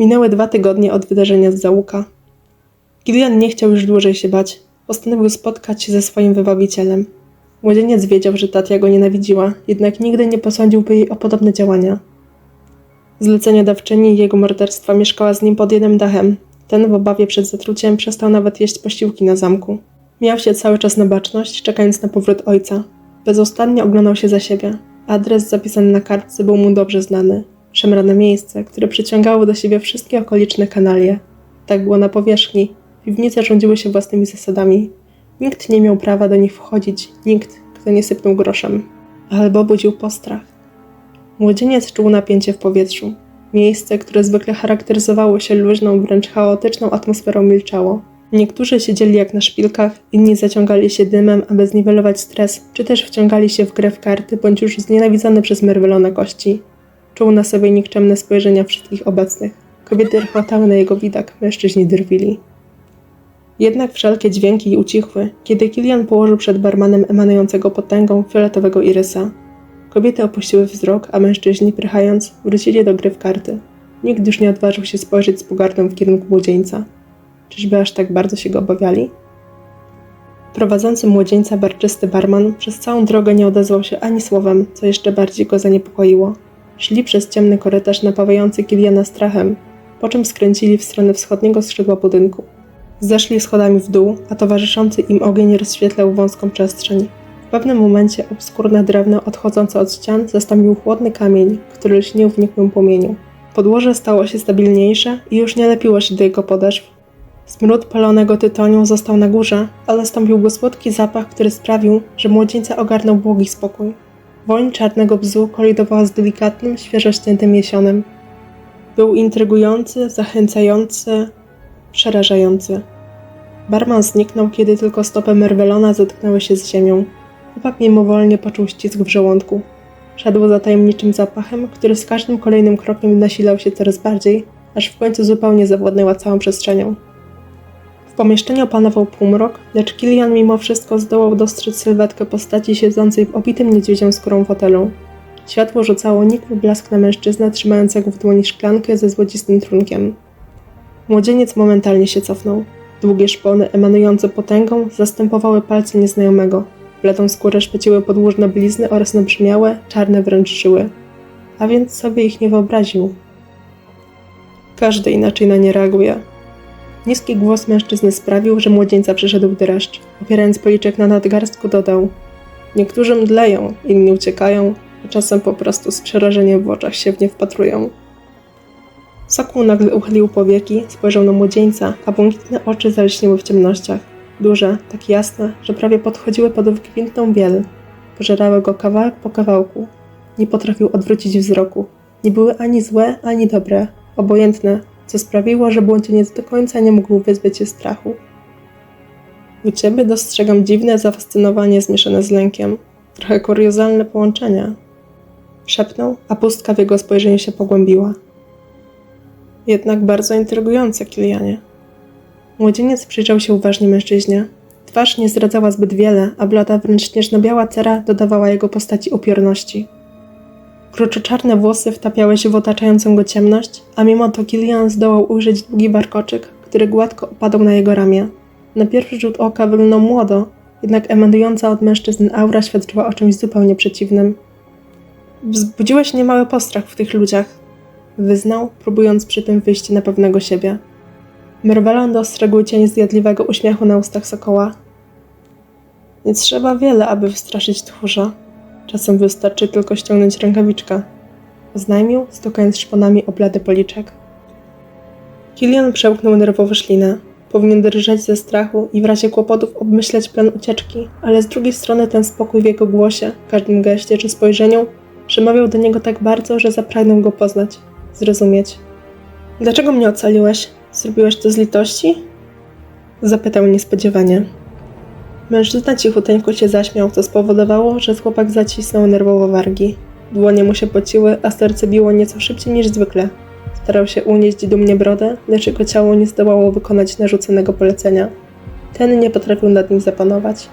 Minęły dwa tygodnie od wydarzenia z załuka. Gillian nie chciał już dłużej się bać. Postanowił spotkać się ze swoim wybawicielem. Młodzieniec wiedział, że Tatia go nienawidziła, jednak nigdy nie posądziłby jej o podobne działania. Zleceniodawczyni jego morderstwa mieszkała z nim pod jednym dachem. Ten w obawie przed zatruciem przestał nawet jeść posiłki na zamku. Miał się cały czas na baczność, czekając na powrót ojca. Bezustannie oglądał się za siebie. Adres zapisany na kartce był mu dobrze znany. Szemrane miejsce, które przyciągało do siebie wszystkie okoliczne kanalie. Tak było na powierzchni. Piwnice rządziły się własnymi zasadami. Nikt nie miał prawa do nich wchodzić, nikt, kto nie sypnął groszem. Albo budził postrach. Młodzieniec czuł napięcie w powietrzu. Miejsce, które zwykle charakteryzowało się luźną, wręcz chaotyczną atmosferą, milczało. Niektórzy siedzieli jak na szpilkach, inni zaciągali się dymem, aby zniwelować stres, czy też wciągali się w grę w karty, bądź już znienawidzone przez Merwelona kości. Czuł na sobie nikczemne spojrzenia wszystkich obecnych. Kobiety rchotały na jego widok, mężczyźni drwili. Jednak wszelkie dźwięki ucichły, kiedy Kilian położył przed barmanem emanującego potęgą fioletowego irysa. Kobiety opuściły wzrok, a mężczyźni, prychając, wrócili do gry w karty. Nikt już nie odważył się spojrzeć z pogardą w kierunku młodzieńca. Czyżby aż tak bardzo się go obawiali? Prowadzący młodzieńca barczysty barman przez całą drogę nie odezwał się ani słowem, co jeszcze bardziej go zaniepokoiło. Szli przez ciemny korytarz napawający Kiliana strachem, po czym skręcili w stronę wschodniego skrzydła budynku. Zeszli schodami w dół, a towarzyszący im ogień rozświetlał wąską przestrzeń. W pewnym momencie obskurne drewno odchodzące od ścian zastąpił chłodny kamień, który lśnił w nikłym płomieniu. Podłoże stało się stabilniejsze i już nie lepiło się do jego podeszw. Smród palonego tytoniu został na górze, ale zastąpił go słodki zapach, który sprawił, że młodzieńca ogarnął błogi spokój. Woń czarnego bzu kolidowała z delikatnym, świeżo ściętym jesionem. Był intrygujący, zachęcający, przerażający. Barman zniknął, kiedy tylko stopy Merwelona zetknęły się z ziemią. Chłopak mimowolnie poczuł ścisk w żołądku. Szedł za tajemniczym zapachem, który z każdym kolejnym krokiem nasilał się coraz bardziej, aż w końcu zupełnie zawładnęła całą przestrzenią. Pomieszczeniu panował półmrok, lecz Kilian mimo wszystko zdołał dostrzec sylwetkę postaci siedzącej w obitym niedźwiedzią skórą fotelu. Światło rzucało nikły blask na mężczyznę trzymającego w dłoni szklankę ze złocistym trunkiem. Młodzieniec momentalnie się cofnął. Długie szpony emanujące potęgą zastępowały palce nieznajomego. Bledą skórę szpeciły podłużne blizny oraz nabrzmiałe, czarne wręcz żyły. A więc sobie ich nie wyobraził. Każdy inaczej na nie reaguje. Niski głos mężczyzny sprawił, że młodzieńca przyszedł w dreszcz. Opierając policzek na nadgarstku dodał Niektórzy mdleją, inni uciekają, a czasem po prostu z przerażeniem w oczach się w nie wpatrują. Sokół nagle uchylił powieki, spojrzał na młodzieńca, a błękitne oczy zalśniły w ciemnościach. Duże, tak jasne, że prawie podchodziły pod wykwintną biel. Pożerały go kawałek po kawałku. Nie potrafił odwrócić wzroku. Nie były ani złe, ani dobre, obojętne, co sprawiło, że błądzieniec do końca nie mógł wyzbyć się strachu. U ciebie dostrzegam dziwne zafascynowanie zmieszane z lękiem. Trochę kuriozalne połączenie. Szepnął, a pustka w jego spojrzeniu się pogłębiła. Jednak bardzo intrygujące, Kilianie. Młodzieniec przyjrzał się uważnie mężczyźnie. Twarz nie zdradzała zbyt wiele, a blada wręcz śnieżno-biała cera dodawała jego postaci upiorności. Kruczoczarne włosy wtapiały się w otaczającą go ciemność, a mimo to Kilian zdołał ujrzeć długi warkoczyk, który gładko opadał na jego ramię. Na pierwszy rzut oka wyglądał młodo, jednak emanująca od mężczyzn aura świadczyła o czymś zupełnie przeciwnym. Wzbudziłeś niemały postrach w tych ludziach, wyznał, próbując przy tym wyjść na pewnego siebie. Merwelon dostrzegł cień zjadliwego uśmiechu na ustach sokoła. Nie trzeba wiele, aby wystraszyć tchórza. Czasem wystarczy tylko ściągnąć rękawiczkę. Oznajmił, stukając szponami o blady policzek. Kilian przełknął nerwowo ślinę. Powinien drżeć ze strachu i w razie kłopotów obmyśleć plan ucieczki, ale z drugiej strony ten spokój w jego głosie, każdym geście czy spojrzeniu przemawiał do niego tak bardzo, że zapragnął go poznać, zrozumieć. Dlaczego mnie ocaliłeś? Zrobiłeś to z litości? Zapytał niespodziewanie. Mężczyzna cichuteńko się zaśmiał, co spowodowało, że chłopak zacisnął nerwowo wargi. Dłonie mu się pociły, a serce biło nieco szybciej niż zwykle. Starał się unieść dumnie brodę, lecz jego ciało nie zdołało wykonać narzuconego polecenia. Ten nie potrafił nad nim zapanować.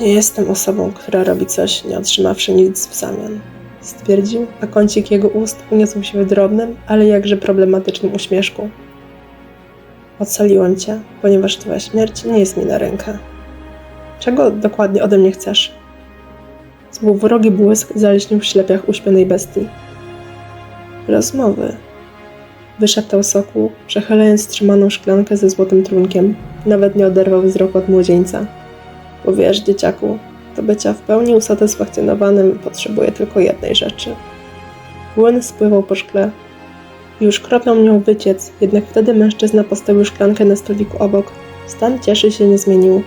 Nie jestem osobą, która robi coś, nie otrzymawszy nic w zamian. stwierdził, a kącik jego ust uniósł się w drobnym, ale jakże problematycznym uśmieszku. Ocaliłem cię, ponieważ twoja śmierć nie jest mi na rękę. Czego dokładnie ode mnie chcesz? Złowrogi błysk zaleśnił w ślepiach uśpionej bestii. Rozmowy. Wyszeptał sokół, przechylając trzymaną szklankę ze złotym trunkiem. Nawet nie oderwał wzroku od młodzieńca. Bo wiesz, dzieciaku, do bycia w pełni usatysfakcjonowanym potrzebuje tylko jednej rzeczy. Łyn spływał po szkle. Już kroplą miał wyciec, jednak wtedy mężczyzna postawił szklankę na stoliku obok. Stan cieszy się nie zmienił.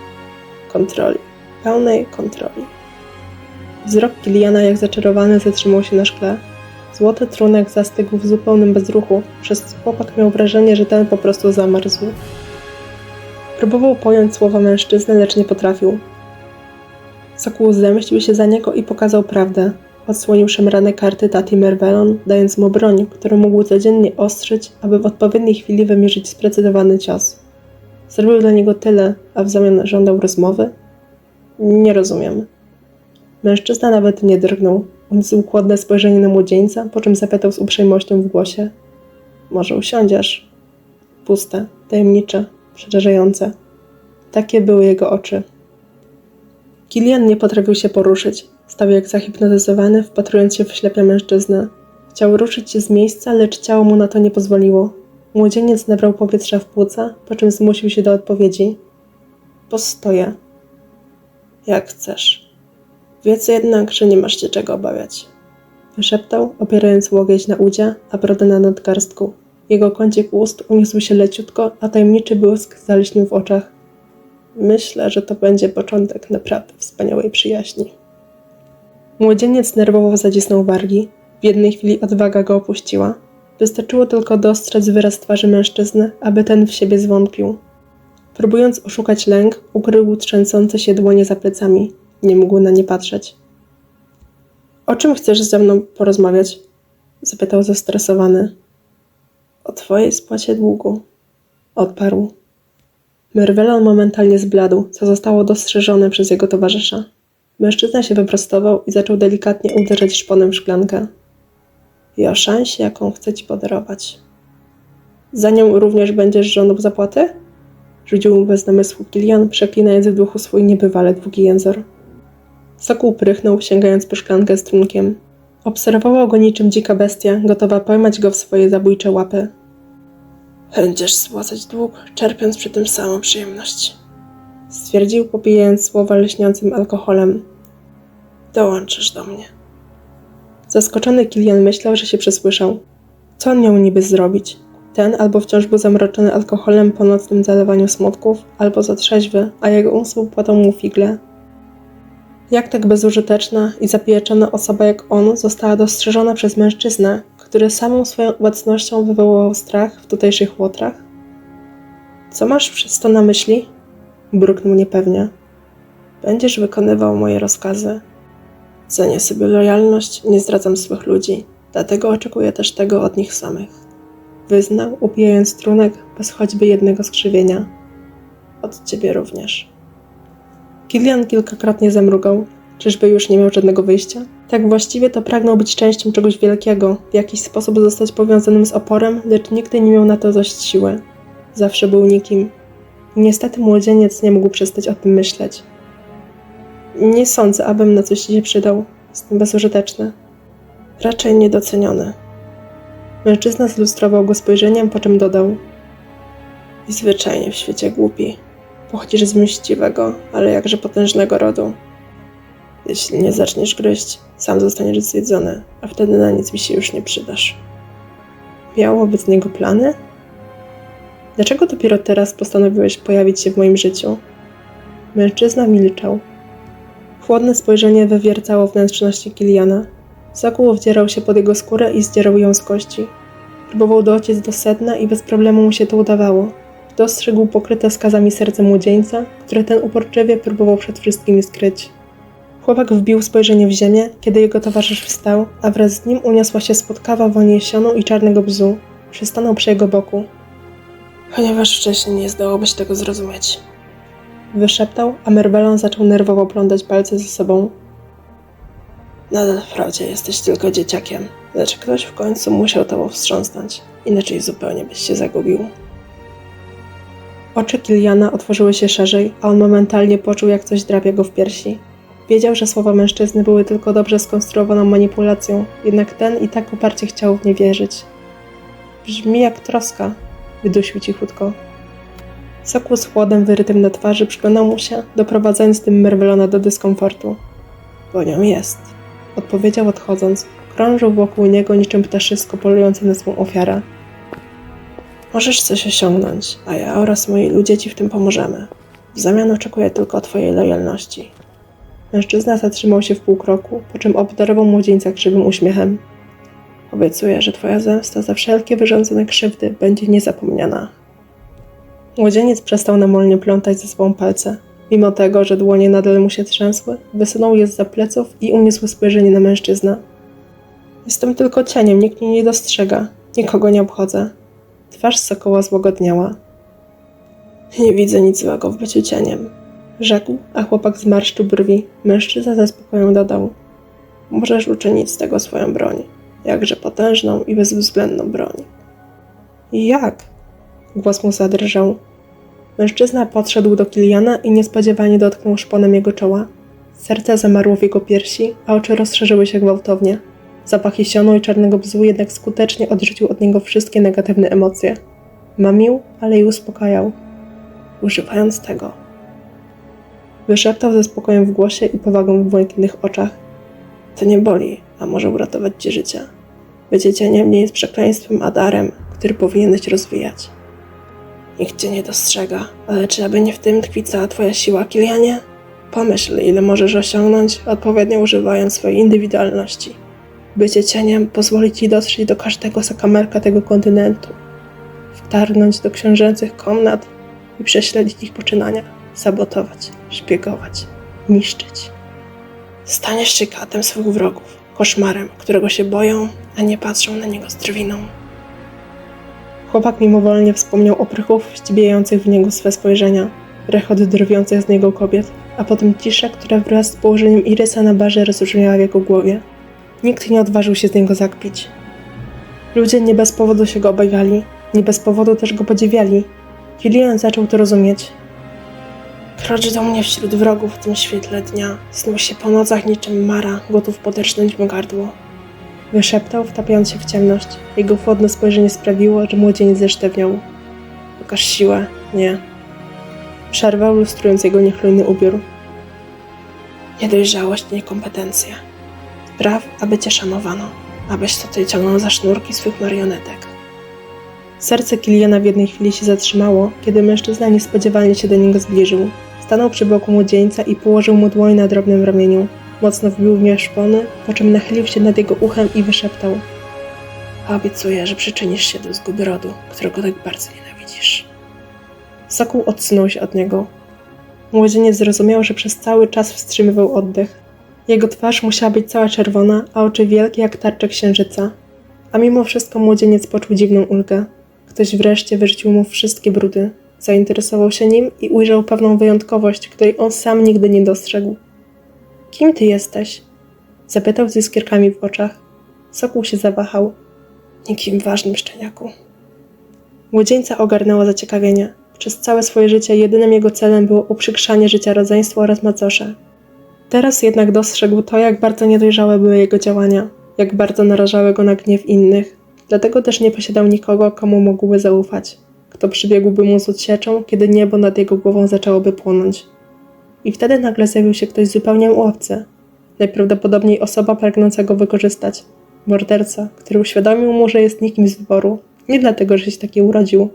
Kontroli. Pełnej kontroli. Wzrok Kiliana jak zaczarowany zatrzymał się na szkle. Złoty trunek zastygł w zupełnym bezruchu, przez co chłopak miał wrażenie, że ten po prostu zamarzł. Próbował pojąć słowa mężczyzny, lecz nie potrafił. Sokół zemścił się za niego i pokazał prawdę. Odsłonił szemrane karty Tati Mervelon, dając mu broń, którą mógł codziennie ostrzyć, aby w odpowiedniej chwili wymierzyć sprecyzowany cios. Zrobił dla niego tyle, a w zamian żądał rozmowy? Nie rozumiem. Mężczyzna nawet nie drgnął. Uniósł chłodne spojrzenie na młodzieńca, po czym zapytał z uprzejmością w głosie. Może usiądziesz? Puste, tajemnicze, przerażające. Takie były jego oczy. Kilian nie potrafił się poruszyć. Stał jak zahipnotyzowany, wpatrując się w ślepia mężczyznę. Chciał ruszyć się z miejsca, lecz ciało mu na to nie pozwoliło. Młodzieniec nabrał powietrza w płuca, po czym zmusił się do odpowiedzi. Postoję. Jak chcesz. Wiedz jednak, że nie masz się czego obawiać. Wyszeptał, opierając łokieć na udzie, a brodę na nadgarstku. Jego kącik ust uniósł się leciutko, a tajemniczy błysk zaleśnił w oczach. Myślę, że to będzie początek naprawdę wspaniałej przyjaźni. Młodzieniec nerwowo zacisnął wargi. W jednej chwili odwaga go opuściła. Wystarczyło tylko dostrzec wyraz twarzy mężczyzny, aby ten w siebie zwątpił. Próbując oszukać lęk, ukrył trzęsące się dłonie za plecami. Nie mógł na nie patrzeć. O czym chcesz ze mną porozmawiać? zapytał zestresowany. O twojej spłacie długu, odparł. Mervelon momentalnie zbladł, co zostało dostrzeżone przez jego towarzysza. Mężczyzna się wyprostował i zaczął delikatnie uderzać szponem w szklankę. I o szansie, jaką chcę ci podarować. Za nią również będziesz żądał zapłaty? Rzucił mu bez namysłu Kilian, przeklinając w duchu swój niebywale długi język. Sokół prychnął, sięgając po szklankę z trunkiem. Obserwował go niczym dzika bestia, gotowa pojmać go w swoje zabójcze łapy. Będziesz spłacać dług, czerpiąc przy tym samą przyjemność. Stwierdził, popijając słowa lśniącym alkoholem. Dołączysz do mnie. Zaskoczony Kilian myślał, że się przesłyszał. Co on miał niby zrobić? Ten albo wciąż był zamroczony alkoholem po nocnym zalewaniu smutków, albo za trzeźwy, a jego umysł płatał mu figle. Jak tak bezużyteczna i zapieczona osoba jak on została dostrzeżona przez mężczyznę, który samą swoją obecnością wywoływał strach w tutejszych łotrach? Co masz przez to na myśli? Bruknął niepewnie. Będziesz wykonywał moje rozkazy. Cenię sobie lojalność, nie zdradzam swych ludzi, dlatego oczekuję też tego od nich samych. Wyznał, upijając trunek bez choćby jednego skrzywienia. Od ciebie również. Kilian kilkakrotnie zamrugał. Czyżby już nie miał żadnego wyjścia? Tak właściwie to pragnął być częścią czegoś wielkiego, w jakiś sposób zostać powiązanym z oporem, lecz nigdy nie miał na to dość siły. Zawsze był nikim. Niestety młodzieniec nie mógł przestać o tym myśleć. Nie sądzę, abym na coś się przydał. Jestem bezużyteczny. Raczej niedoceniony. Mężczyzna zlustrował go spojrzeniem, po czym dodał. I zwyczajnie w świecie głupi. Pochodzisz z mściwego, ale jakże potężnego rodu. Jeśli nie zaczniesz gryźć, sam zostaniesz zjedzony, a wtedy na nic mi się już nie przydasz. Miał wobec niego plany? Dlaczego dopiero teraz postanowiłeś pojawić się w moim życiu? Mężczyzna milczał. Chłodne spojrzenie wywiercało wnętrzności Kiliana. Sokół wdzierał się pod jego skórę i zdzierał ją z kości. Próbował dociec do sedna i bez problemu mu się to udawało. Dostrzegł pokryte skazami serce młodzieńca, które ten uporczywie próbował przed wszystkimi skryć. Chłopak wbił spojrzenie w ziemię, kiedy jego towarzysz wstał, a wraz z nim uniosła się spotkawa woń jesionu i czarnego bzu. Przystanął przy jego boku. Ponieważ wcześniej nie zdałoby się tego zrozumieć. Wyszeptał, a Merbelon zaczął nerwowo plątać palce ze sobą. Nadal wprawdzie jesteś tylko dzieciakiem, lecz ktoś w końcu musiał tobą wstrząsnąć, inaczej zupełnie byś się zagubił. Oczy Kiliana otworzyły się szerzej, a on momentalnie poczuł, jak coś drapie go w piersi. Wiedział, że słowa mężczyzny były tylko dobrze skonstruowaną manipulacją, jednak ten i tak uparcie chciał w nie wierzyć. Brzmi jak troska, wydusił cichutko. Sokół z chłodem wyrytym na twarzy przyglądał mu się, doprowadzając tym Merwelona do dyskomfortu. Bo nią jest, odpowiedział odchodząc. Krążył wokół niego niczym ptaszysko polujące na swą ofiarę. Możesz coś osiągnąć, a ja oraz moi ludzie ci w tym pomożemy. W zamian oczekuję tylko twojej lojalności. Mężczyzna zatrzymał się w pół kroku, po czym obdarował młodzieńca krzywym uśmiechem. Obiecuję, że twoja zemsta za wszelkie wyrządzone krzywdy będzie niezapomniana. Młodzieniec przestał namolnie plątać ze sobą palce. Mimo tego, że dłonie nadal mu się trzęsły, wysunął je za pleców i uniósł spojrzenie na mężczyznę. Jestem tylko cieniem, nikt mnie nie dostrzega, nikogo nie obchodzę. Twarz sokoła złagodniała. Nie widzę nic złego w byciu cieniem, rzekł, a chłopak zmarszczył brwi. Mężczyzna ze spokojem dodał. Możesz uczynić z tego swoją broń, jakże potężną i bezwzględną broń. Jak? Głos mu zadrżał. Mężczyzna podszedł do Kiliana i niespodziewanie dotknął szponem jego czoła. Serce zamarło w jego piersi, a oczy rozszerzyły się gwałtownie. Zapach jesionu i czarnego bzu jednak skutecznie odrzucił od niego wszystkie negatywne emocje. Mamił, ale i uspokajał. Używając tego. Wyszeptał ze spokojem w głosie i powagą w błękitnych oczach. To nie boli, a może uratować ci życie. Bycie cieniem nie jest przekleństwem, a darem, który powinieneś rozwijać. Nikt cię nie dostrzega, ale czy aby nie w tym tkwi cała twoja siła, Kilianie? Pomyśl, ile możesz osiągnąć, odpowiednio używając swojej indywidualności. Bycie cieniem pozwoli ci dotrzeć do każdego sakamerka tego kontynentu, wtargnąć do książęcych komnat i prześledzić ich poczynania, sabotować, szpiegować, niszczyć. Staniesz się katem swych wrogów, koszmarem, którego się boją, a nie patrzą na niego z drwiną. Chłopak mimowolnie wspomniał o prychów ścibiających w niego swe spojrzenia, rechot drwiących z niego kobiet, a potem ciszę, która wraz z położeniem irysa na barze rozbrzmiała w jego głowie. Nikt nie odważył się z niego zakpić. Ludzie nie bez powodu się go obawiali, nie bez powodu też go podziwiali. Kilian zaczął to rozumieć. Krocz do mnie wśród wrogów w tym świetle dnia, snuł się po nocach niczym mara, gotów poderznąć mu gardło. Wyszeptał, wtapiając się w ciemność. Jego chłodne spojrzenie sprawiło, że młodzieniec zesztywniał. Pokaż siłę. Nie. Przerwał, lustrując jego niechlujny ubiór. Niedojrzałość, niekompetencja. Spraw, aby cię szanowano, abyś tutaj ciągnął za sznurki swych marionetek. Serce Kiliana w jednej chwili się zatrzymało, kiedy mężczyzna niespodziewanie się do niego zbliżył. Stanął przy boku młodzieńca i położył mu dłoń na drobnym ramieniu. Mocno wbił w nie szpony, po czym nachylił się nad jego uchem i wyszeptał. Obiecuję, że przyczynisz się do zguby rodu, którego tak bardzo nienawidzisz. Sokół odsunął się od niego. Młodzieniec zrozumiał, że przez cały czas wstrzymywał oddech. Jego twarz musiała być cała czerwona, a oczy wielkie jak tarcze księżyca. A mimo wszystko młodzieniec poczuł dziwną ulgę. Ktoś wreszcie wyrzucił mu wszystkie brudy, zainteresował się nim i ujrzał pewną wyjątkowość, której on sam nigdy nie dostrzegł. Kim ty jesteś? Zapytał z iskierkami w oczach. Sokół się zawahał. Nikim ważnym szczeniaku. Młodzieńca ogarnęło zaciekawienie. Przez całe swoje życie jedynym jego celem było uprzykrzanie życia rodzeństwu oraz macosze. Teraz jednak dostrzegł to, jak bardzo niedojrzałe były jego działania, jak bardzo narażały go na gniew innych. Dlatego też nie posiadał nikogo, komu mógłby zaufać, kto przybiegłby mu z odsieczą, kiedy niebo nad jego głową zaczęłoby płonąć. I wtedy nagle zjawił się ktoś zupełnie obcy. Najprawdopodobniej osoba pragnąca go wykorzystać. Morderca, który uświadomił mu, że jest nikim z wyboru. Nie dlatego, że się taki urodził.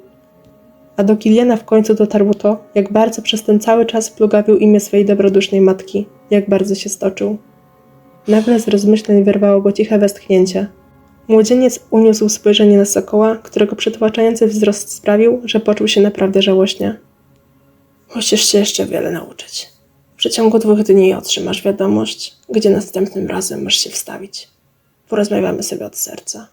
A do Kiliana w końcu dotarło to, jak bardzo przez ten cały czas plugawił imię swojej dobrodusznej matki, jak bardzo się stoczył. Nagle z rozmyśleń wyrwało go ciche westchnięcie. Młodzieniec uniósł spojrzenie na sokoła, którego przytłaczający wzrost sprawił, że poczuł się naprawdę żałośnie. Musisz się jeszcze wiele nauczyć. Przeciągu dwóch dni otrzymasz wiadomość, gdzie następnym razem masz się wstawić. Porozmawiamy sobie od serca.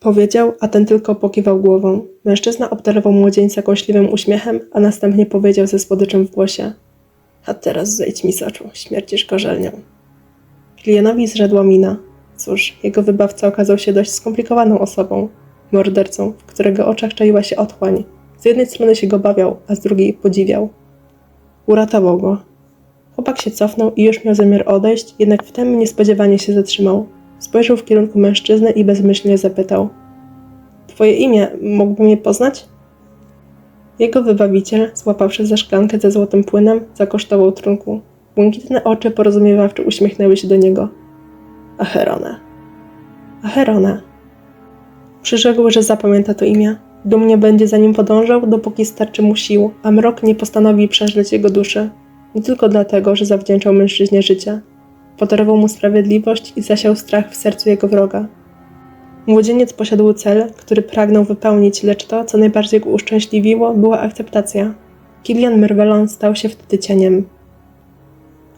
Powiedział, a ten tylko pokiwał głową. Mężczyzna obdarował młodzieńca kąśliwym uśmiechem, a następnie powiedział ze słodyczem w głosie. A teraz zejdź mi z oczu, śmiercisz korzelnią. Kilianowi zrzedła mina. Cóż, jego wybawca okazał się dość skomplikowaną osobą. Mordercą, w którego oczach czaiła się otchłań. Z jednej strony się go bawiał, a z drugiej podziwiał. Uratował go. Chłopak się cofnął i już miał zamiar odejść, jednak wtem niespodziewanie się zatrzymał. Spojrzał w kierunku mężczyzny i bezmyślnie zapytał: Twoje imię, mógłbym je poznać? Jego wybawiciel, złapawszy za szklankę ze złotym płynem, zakosztował trunku. Błękitne oczy porozumiewawczo uśmiechnęły się do niego. Acherone. Acherone. Przyrzekł, że zapamięta to imię. Dumnie będzie za nim podążał, dopóki starczy mu sił, a mrok nie postanowi przeżleć jego duszy. Nie tylko dlatego, że zawdzięczał mężczyźnie życie. Podarował mu sprawiedliwość i zasiał strach w sercu jego wroga. Młodzieniec posiadł cel, który pragnął wypełnić, lecz to, co najbardziej go uszczęśliwiło, była akceptacja. Kilian Mervelon stał się wtedy cieniem.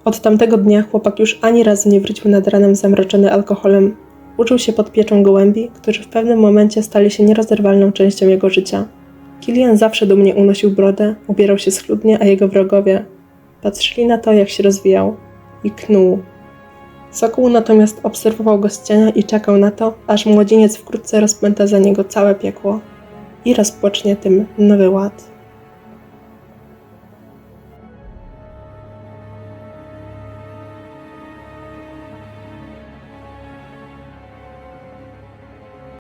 Od tamtego dnia chłopak już ani razu nie wrócił nad ranem zamroczony alkoholem. Uczył się pod pieczą gołębi, którzy w pewnym momencie stali się nierozerwalną częścią jego życia. Kilian zawsze dumnie unosił brodę, ubierał się schludnie, a jego wrogowie patrzyli na to, jak się rozwijał i knuł. Sokół natomiast obserwował go z cienia i czekał na to, aż młodzieniec wkrótce rozpęta za niego całe piekło i rozpocznie tym nowy ład.